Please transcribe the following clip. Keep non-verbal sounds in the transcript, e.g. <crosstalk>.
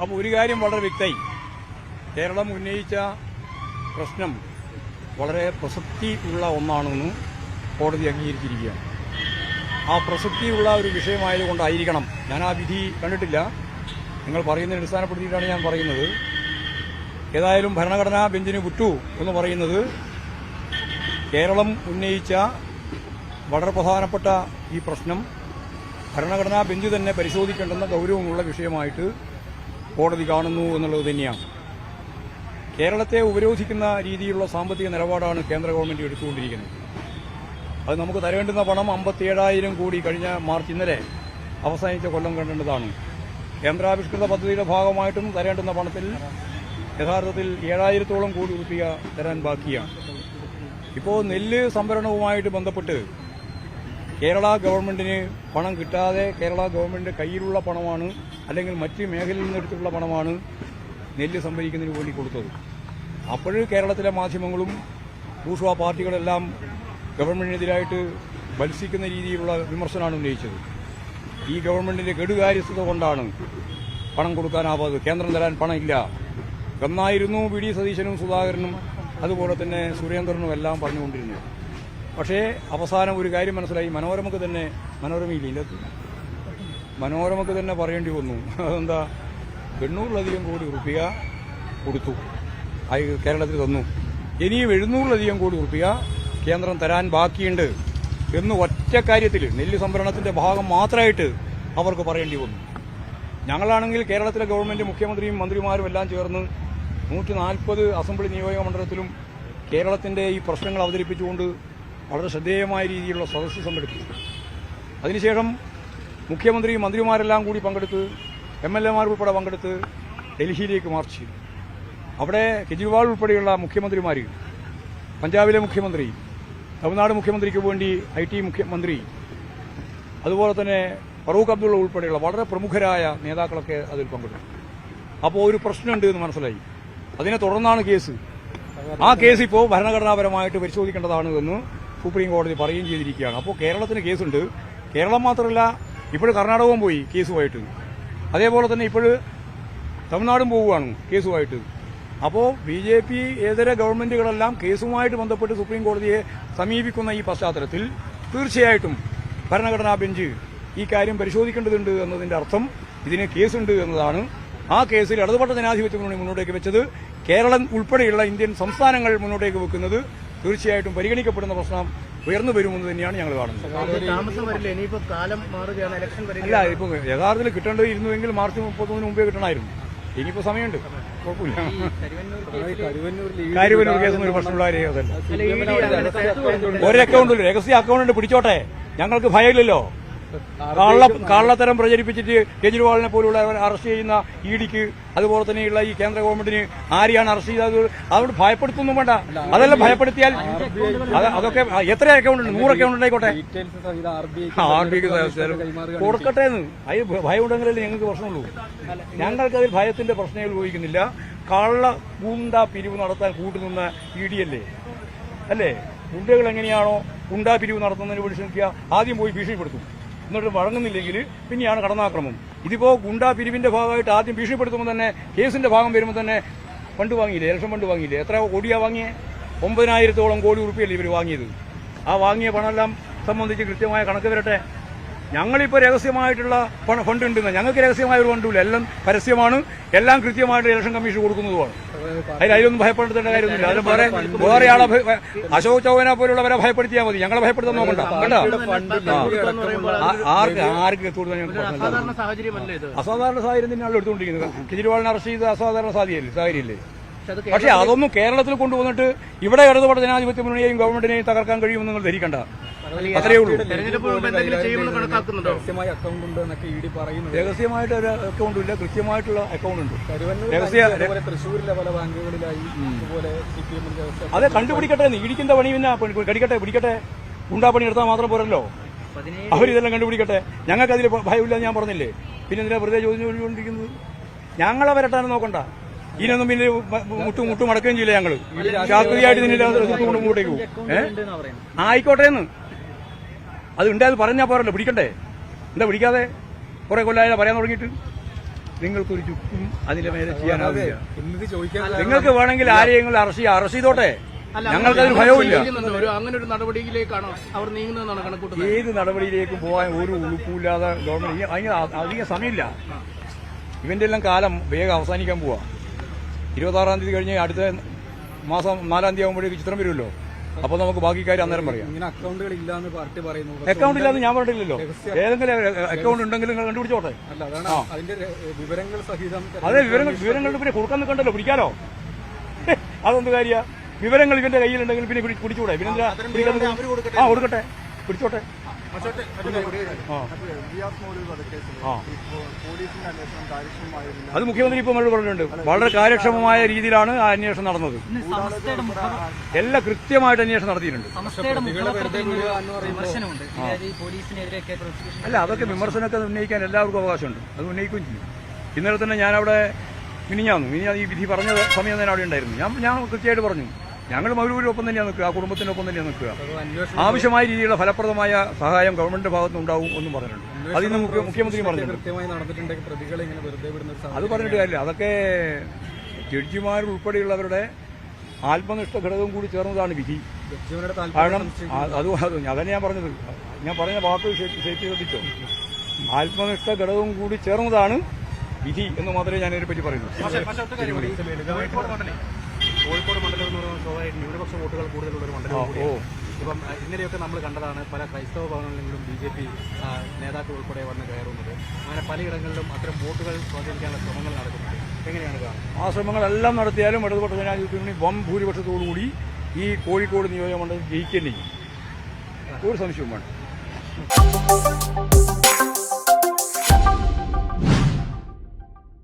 അപ്പോൾ ഒരു കാര്യം വളരെ വ്യക്തമായി. കേരളം ഉന്നയിച്ച പ്രശ്നം വളരെ പ്രസക്തി ഉള്ള ഒന്നാണെന്ന് കോടതി അംഗീകരിച്ചിരിക്കുകയാണ്. ആ പ്രസക്തിയുള്ള ഒരു വിഷയമായതുകൊണ്ടായിരിക്കണം. ഞാൻ ആ വിധി കണ്ടിട്ടില്ല. നിങ്ങൾ പറയുന്നതിന് അടിസ്ഥാനപ്പെടുത്തിയിട്ടാണ് ഞാൻ പറയുന്നത്. ഏതായാലും ഭരണഘടനാ ബെഞ്ചിന് വിട്ടു എന്ന് പറയുന്നത് കേരളം ഉന്നയിച്ച വളരെ പ്രധാനപ്പെട്ട ഈ പ്രശ്നം ഭരണഘടനാ ബെഞ്ച് തന്നെ പരിശോധിക്കേണ്ടെന്ന ഗൗരവമുള്ള വിഷയമായിട്ട് കോടതി കാണുന്നു എന്നുള്ളത് തന്നെയാണ്. കേരളത്തെ ഉപരോധിക്കുന്ന രീതിയിലുള്ള സാമ്പത്തിക നിലപാടാണ് കേന്ദ്ര ഗവൺമെന്റ് എടുത്തുകൊണ്ടിരിക്കുന്നത്. അത് നമുക്ക് തരേണ്ടുന്ന പണം അമ്പത്തിയേഴായിരം കോടി കഴിഞ്ഞ മാർച്ച് ഇന്നലെ അവസാനിച്ച കൊല്ലം കണ്ടതാണ്. കേന്ദ്രാവിഷ്കൃത പദ്ധതിയുടെ ഭാഗമായിട്ടും തരേണ്ടുന്ന പണത്തിൽ യഥാർത്ഥത്തിൽ ഏഴായിരത്തോളം കോടി റുപ്യ തരാൻ ബാക്കിയാണ്. ഇപ്പോൾ നെല്ല് സംഭരണവുമായിട്ട് ബന്ധപ്പെട്ട് കേരള ഗവൺമെന്റിന് പണം കിട്ടാതെ കേരള ഗവൺമെന്റിന്റെ കയ്യിലുള്ള പണമാണ് അല്ലെങ്കിൽ മറ്റ് മേഖലയിൽ നിന്ന് എടുത്തിട്ടുള്ള പണമാണ് നെല്ല് സംഭരിക്കുന്നതിന് വേണ്ടി കൊടുത്തത്. അപ്പോൾ കേരളത്തിലെ മാധ്യമങ്ങളും ഭൂഷ പാർട്ടികളെല്ലാം ഗവൺമെന്റിനെതിരായിട്ട് മത്സിക്കുന്ന രീതിയിലുള്ള വിമർശനമാണ് ഉന്നയിച്ചത്. ഈ ഗവൺമെന്റിന്റെ കെടുകാര്യസ്ഥത കൊണ്ടാണ് പണം കൊടുക്കാനാവാതെ കേന്ദ്രം തരാൻ പണമില്ല. എന്നായിരുന്നു വി ഡി സതീശനും സുധാകരനും അതുപോലെ തന്നെ സുരേന്ദ്രനും എല്ലാം പറഞ്ഞുകൊണ്ടിരുന്നത്. പക്ഷേ അവസാനം ഒരു കാര്യം മനസ്സിലായി. മനോരമക്ക് തന്നെ ഇതിനകത്ത് മനോരമക്ക് തന്നെ പറയേണ്ടി വന്നു. അതെന്താ? എണ്ണൂറിലധികം കോടി റുപ്യ കൊടുത്തു. കേരളത്തിൽ തന്നു. ഇനിയും എഴുന്നൂറിലധികം കോടി റുപ്യ കേന്ദ്രം തരാൻ ബാക്കിയുണ്ട് എന്ന് ഒറ്റ കാര്യത്തിൽ നെല്ല് സംഭരണത്തിന്റെ ഭാഗം മാത്രമായിട്ട് അവർക്ക് പറയേണ്ടി വന്നു. ഞങ്ങളാണെങ്കിൽ കേരളത്തിലെ ഗവൺമെന്റ് മുഖ്യമന്ത്രിയും മന്ത്രിമാരും എല്ലാം ചേർന്ന് നൂറ്റി നാൽപ്പത് അസംബ്ലി നിയോജക മണ്ഡലത്തിലും കേരളത്തിന്റെ ഈ പ്രശ്നങ്ങൾ അവതരിപ്പിച്ചുകൊണ്ട് വളരെ ശ്രദ്ധേയമായ രീതിയിലുള്ള സദസ്സ് സംഘടിപ്പിച്ചു. അതിനുശേഷം മുഖ്യമന്ത്രി മന്ത്രിമാരെല്ലാം കൂടി പങ്കെടുത്ത് എം എൽ എമാർ ഉൾപ്പെടെ പങ്കെടുത്ത് ഡൽഹിയിലേക്ക് മാർച്ച് ചെയ്തു. അവിടെ കെജ്രിവാൾ ഉൾപ്പെടെയുള്ള മുഖ്യമന്ത്രിമാർ പഞ്ചാബിലെ മുഖ്യമന്ത്രി തമിഴ്നാട് മുഖ്യമന്ത്രിക്ക് വേണ്ടി ഐ ടി മുഖ്യമന്ത്രി അതുപോലെ തന്നെ ഫറൂഖ് അബ്ദുള്ള ഉൾപ്പെടെയുള്ള വളരെ പ്രമുഖരായ നേതാക്കളൊക്കെ അതിൽ പങ്കെടുത്തു. അപ്പോൾ ഒരു പ്രശ്നമുണ്ട് എന്ന് മനസ്സിലായി. അതിനെ തുടർന്നാണ് കേസ്. ആ കേസ് ഇപ്പോൾ ഭരണഘടനാപരമായിട്ട് പരിശോധിക്കേണ്ടതാണ് എന്ന് സുപ്രീം കോടതി പറയുകയും ചെയ്തിരിക്കുകയാണ്. അപ്പോൾ കേരളത്തിന് കേസുണ്ട്. കേരളം മാത്രമല്ല ഇപ്പോൾ കർണാടകവും പോയി കേസുമായിട്ട്. അതേപോലെ തന്നെ ഇപ്പോൾ തമിഴ്നാടും പോവുകയാണ് കേസുമായിട്ട്. അപ്പോൾ ബി ജെ പി ഏതര ഗവൺമെന്റുകളെല്ലാം കേസുമായിട്ട് ബന്ധപ്പെട്ട് സുപ്രീം കോടതിയെ സമീപിക്കുന്ന ഈ പശ്ചാത്തലത്തിൽ തീർച്ചയായിട്ടും ഭരണഘടനാ ബെഞ്ച് ഈ കാര്യം പരിശോധിക്കേണ്ടതുണ്ട് എന്നതിന്റെ അർത്ഥം ഇതിന് കേസുണ്ട് എന്നതാണ്. ആ കേസിൽ ഇടതുപക്ഷ ജനാധിപത്യം മുന്നോട്ടേക്ക് വെച്ചത് കേരളം ഉൾപ്പെടെയുള്ള ഇന്ത്യൻ സംസ്ഥാനങ്ങൾ മുന്നോട്ടേക്ക് വെക്കുന്നത് തീർച്ചയായിട്ടും പരിഗണിക്കപ്പെടുന്ന പ്രശ്നം ഉയർന്നു വരുമെന്ന് തന്നെയാണ് ഞങ്ങൾ കാണുന്നത്. അല്ല ഇപ്പൊ യഥാർത്ഥത്തിൽ കിട്ടേണ്ടത് ഇരുന്നുവെങ്കിൽ മാർച്ച് മുപ്പത്തൊന്നിന് മുമ്പേ കിട്ടണമായിരുന്നു. ഇനിയിപ്പോ സമയമുണ്ട്. കുഴപ്പമില്ല. കാര്യവന്നൂർ കേസൊന്നും ഒരു പ്രശ്നമുള്ള കാര്യമല്ല ഒരു അക്കൗണ്ട് രഹസ്യ അക്കൗണ്ട് ഉണ്ട്. പിടിച്ചോട്ടെ. ഞങ്ങൾക്ക് ഭയമില്ലല്ലോ. കള്ള കള്ളത്തരം പ്രചരിപ്പിച്ചിട്ട് കേജ്രിവാളിനെ പോലുള്ള അറസ്റ്റ് ചെയ്യുന്ന ഇ ഡിക്ക് അതുപോലെ തന്നെയുള്ള ഈ കേന്ദ്ര ഗവൺമെന്റിന് ആരെയാണ് അറസ്റ്റ് ചെയ്തത്? അതുകൊണ്ട് ഭയപ്പെടുത്തൊന്നും വേണ്ട. അതല്ല ഭയപ്പെടുത്തിയാൽ അതൊക്കെ എത്ര അക്കൗണ്ട് ഉണ്ട്? നൂറ് അക്കൗണ്ട് ഉണ്ടായിക്കോട്ടെ കൊടുക്കട്ടെ എന്ന്. അതിൽ ഭയം ഉണ്ടെങ്കിലല്ലേ ഞങ്ങൾക്ക് പ്രശ്നമുള്ളൂ. ഞങ്ങൾക്ക് അതിൽ ഭയത്തിന്റെ പ്രശ്നങ്ങൾ ഉപയോഗിക്കുന്നില്ല. കള്ള ഗുണ്ട പിരിവ് നടത്താൻ കൂട്ടുനിന്ന ഇ ഡി അല്ലേ? അല്ലേ? ഗുണ്ടകൾ എങ്ങനെയാണോ ഗുണ്ടാ പിരിവ് നടത്തുന്നതിന് വേണ്ടി ശ്രമിക്കുക. ആദ്യം പോയി ഭീഷണിപ്പെടുത്തും. എന്നിട്ട് വഴങ്ങുന്നില്ലെങ്കിൽ പിന്നെയാണ് കടന്നാക്രമം. ഇതിപ്പോ ഗുണ്ടാ പിരിവിന്റെ ഭാഗമായിട്ട് ആദ്യം ഭീഷണിപ്പെടുത്തുമ്പോൾ തന്നെ കേസിന്റെ ഭാഗം വരുമ്പോൾ തന്നെ ഫണ്ട് വാങ്ങിയില്ലേ? ഇലക്ഷൻ ഫണ്ട് വാങ്ങിയില്ലേ? എത്ര കോടിയാ വാങ്ങിയേ? ഒമ്പതിനായിരത്തോളം കോടി ഉറുപ്പിയല്ലേ ഇവർ വാങ്ങിയത്? ആ വാങ്ങിയ പണമെല്ലാം സംബന്ധിച്ച് കൃത്യമായ കണക്ക് വരട്ടെ? ഞങ്ങളിപ്പോൾ രഹസ്യമായിട്ടുള്ള ഫണ്ട് ഉണ്ടെന്ന് ഞങ്ങൾക്ക് രഹസ്യമായ ഒരു ഫണ്ടുമില്ല. എല്ലാം പരസ്യമാണ്. എല്ലാം കൃത്യമായിട്ട് ഇലക്ഷൻ കമ്മീഷൻ കൊടുക്കുന്നതുമാണ്. അതിൽ അതിലൊന്നും ഭയപ്പെടുത്തേണ്ട കാര്യമൊന്നുമില്ല. അത് വേറെ വേറെ ആളെ അശോക് ചൗഹാനെ പോലുള്ളവരെ ഭയപ്പെടുത്തിയാൽ മതി. ഞങ്ങളെ ഭയപ്പെടുത്താൻ നോക്കണ്ട. കേട്ടോ ആർക്ക് ആർക്ക് അസാധാരണ സാഹചര്യം തന്നെയാണ് എടുത്തുകൊണ്ടിരിക്കുന്നത്. കെജ്രിവാളിനെ അറസ്റ്റ് ചെയ്ത് അസാധാരണ സാധ്യതയല്ലേ സാഹചര്യമില്ലേ? പക്ഷേ അതൊന്നും കേരളത്തിൽ കൊണ്ടുവന്നിട്ട് ഇവിടെ ഇടതുപട ജനാധിപത്യ മുന്നണിയെയും ഗവൺമെന്റിനെയും തകർക്കാൻ കഴിയുമെന്ന് നിങ്ങൾ ധരിക്കണ്ട. അത്രയേ ഉള്ളൂ. കണക്കാക്കുന്നുണ്ടോ? അക്കൗണ്ട് ഉണ്ട് എന്നൊക്കെ ഇ ഡി പറയുന്നത് രഹസ്യമായിട്ട് ഒരു അക്കൗണ്ട് ഇല്ല കൃത്യമായിട്ടുള്ള അക്കൗണ്ട് ഉണ്ട്. രഹസ്യ തൃശ്ശൂരിലെ പല ബാങ്കുകളിലായി ഇതുപോലെ സി പി എമ്മിന്റെ അതെ കണ്ടുപിടിക്കട്ടെ ഇടിക്കുന്ന പണി പിന്നെ കടിക്കട്ടെ പിടിക്കട്ടെ. ഗുണ്ടാ പണി എടുത്താൽ മാത്രം പോരല്ലോ. അവരിതെല്ലാം കണ്ടുപിടിക്കട്ടെ. ഞങ്ങൾക്ക് അതിൽ ഭയമില്ല ഞാൻ പറഞ്ഞില്ലേ? പിന്നെ എന്തിനാ വെറുതെ ചോദിച്ചുകൊണ്ടിരിക്കുന്നത് ഞങ്ങളെ വരട്ടാൻ നോക്കണ്ട. ഇതിനൊന്നും പിന്നെ മുട്ടും മുട്ടും മടക്കുകയും ചെയ്യില്ല ഞങ്ങൾ. ശാസ്ത്രീയമായിട്ട് ഇതിനെ കൊണ്ട് മുമ്പോട്ടേക്ക് പോകും. ആയിക്കോട്ടെ എന്ന്. അത് ഉണ്ടായത് പറഞ്ഞാൽ പോരല്ലോ പിടിക്കണ്ടേ? എന്താ പിടിക്കാതെ? കുറെ കൊല്ലായാലും പറയാൻ തുടങ്ങിയിട്ട്? നിങ്ങൾക്കൊരു ചുക്കും അതിന്റെ മേലെ ചെയ്യാനാവില്ല. നിങ്ങൾക്ക് വേണമെങ്കിൽ ആരെയെങ്കിലും അറസ്റ്റ് ചെയ്യാം. അറസ്റ്റ് ചെയ്തോട്ടെ. അല്ല, ഞങ്ങൾക്കതിന് ഭയവുമില്ല? അങ്ങനെ ഒരു നടപടിയിലേക്കാണോ അവർ നീങ്ങുന്നതെന്നാണ് കണക്കൂട്ടുന്നത്? ഏത് നടപടിയിലേക്കും പോകാൻ ഒരു ഉളുപ്പില്ലാതെ ഗവൺമെന്റ് അതിന് അധികം സമയമില്ല. ഇവന്റെ എല്ലാം കാലം വേഗം അവസാനിക്കാൻ പോവാ. ഇരുപത്താറാം തീയതി കഴിഞ്ഞ് അടുത്ത മാസം നാലാം തീയതി ആകുമ്പോഴേക്ക് ചിത്രം വരുമല്ലോ. അപ്പൊ നമുക്ക് ബാക്കി കാര്യം അന്നേരം പറയാം. ഇങ്ങനെ അക്കൗണ്ടുകൾ ഇല്ലാന്ന് പാർട്ടി പറയുന്നു. അക്കൗണ്ട് ഇല്ലാതെ ഞാൻ പറഞ്ഞിട്ടില്ലല്ലോ ഏതെങ്കിലും അക്കൗണ്ട് ഉണ്ടെങ്കിൽ നിങ്ങൾ കണ്ടുപിടിച്ചോട്ടെ. അല്ല അതാണ് അതിന്റെ വിവരങ്ങൾ സഹിതം അതെ വിവരങ്ങൾ വിവരങ്ങളുടെ പിന്നെ കൊടുക്കാൻ നിൽക്കണ്ടല്ലോ പിടിക്കാലോ? <laughs> അതെന്ത് കാര്യ? വിവരങ്ങൾ ഇവന്റെ കയ്യിലുണ്ടെങ്കിൽ പിന്നെ പിടി- പിടിച്ചുകൂടെ പിന്നെ? ആ കൊടുക്കട്ടെ. പിടിച്ചോട്ടെ. അത് മുഖ്യമന്ത്രി ഇപ്പോൾ നമ്മൾ പറഞ്ഞിട്ടുണ്ട്. വളരെ കാര്യക്ഷമമായ രീതിയിലാണ് ആ അന്വേഷണം നടന്നത്. എല്ലാം കൃത്യമായിട്ട് അന്വേഷണം നടത്തിയിട്ടുണ്ട്. അല്ല അതൊക്കെ വിമർശനമൊക്കെ ഉന്നയിക്കാൻ എല്ലാവർക്കും അവകാശമുണ്ട്. അത് ഉന്നയിക്കുകയും ചെയ്യും. ഇന്നലെ തന്നെ ഞാനവിടെ മിനിഞ്ഞാന്നു മിനിഞ്ഞാന്ന് ഈ വിധി പറഞ്ഞ സമയം തന്നെ അവിടെ ഉണ്ടായിരുന്നു. ഞാൻ ഞാൻ കൃത്യമായിട്ട് പറഞ്ഞു. ഞങ്ങൾ മൗലൂരിനൊപ്പം തന്നെയാണ് നിൽക്കുക ആ കുടുംബത്തിനൊപ്പം തന്നെയാണ് നിൽക്കുക. ആവശ്യമായ രീതിയിലുള്ള ഫലപ്രദമായ സഹായം ഗവൺമെന്റിന്റെ ഭാഗത്തുനിന്ന് ഉണ്ടാവും എന്നും പറഞ്ഞിട്ടുണ്ട്. അതിന് മുഖ്യ- മുഖ്യമന്ത്രി പറഞ്ഞിട്ടുണ്ട്. കൃത്യമായി നടന്നിട്ടുണ്ടെങ്കിൽ പ്രതികളെ ഇങ്ങനെ വെറുതെ വിടുന്ന ഒരു അത് പറഞ്ഞിട്ട് കാര്യമില്ല. അതൊക്കെ ജഡ്ജിമാരുൾപ്പെടെയുള്ളവരുടെ ആത്മനിഷ്ഠ ഘടകം കൂടി ചേർന്നതാണ് വിധി. കാരണം ആ- അത് അത് അതന്നെ ഞാൻ പറഞ്ഞത്. ഞാൻ പറഞ്ഞ വാക്ക് ശരി- ശരിക്ക് ശ്രദ്ധിച്ചോ? ആത്മനിഷ്ഠ ഘടകം കൂടി ചേർന്നതാണ് വിധി എന്ന് മാത്രമേ ഞാൻ ഇതിനെപ്പറ്റി പറയുന്നു കോഴിക്കോട് മണ്ഡലം എന്ന് പറയുന്നത് സ്വാഭാവിക ന്യൂനപക്ഷ വോട്ടുകൾ കൂടുതലുള്ള ഒരു മണ്ഡലം കൂടിയാണ്. ഇപ്പം ഇന്നലെയൊക്കെ നമ്മൾ കണ്ടതാണ് പല ക്രൈസ്തവ ഭവനങ്ങളിലും ബി ജെ പി നേതാക്കൾ ഉൾപ്പെടെ വന്ന് കയറുന്നത്. അങ്ങനെ പലയിടങ്ങളിലും അത്തരം വോട്ടുകൾ സ്വാധീനിക്കാനുള്ള ശ്രമങ്ങൾ നടക്കുന്നത് എങ്ങനെയാണ് കാണുന്നത്? ആ ശ്രമങ്ങളെല്ലാം നടത്തിയാലും ഇടതുപക്ഷ ജനാധിപത്യ മുന്നണി വം ഭൂരിപക്ഷത്തോടുകൂടി ഈ കോഴിക്കോട് നിയോജക മണ്ഡലം ജയിക്കേണ്ടി ഒരു സംശയവും വേണ്ട.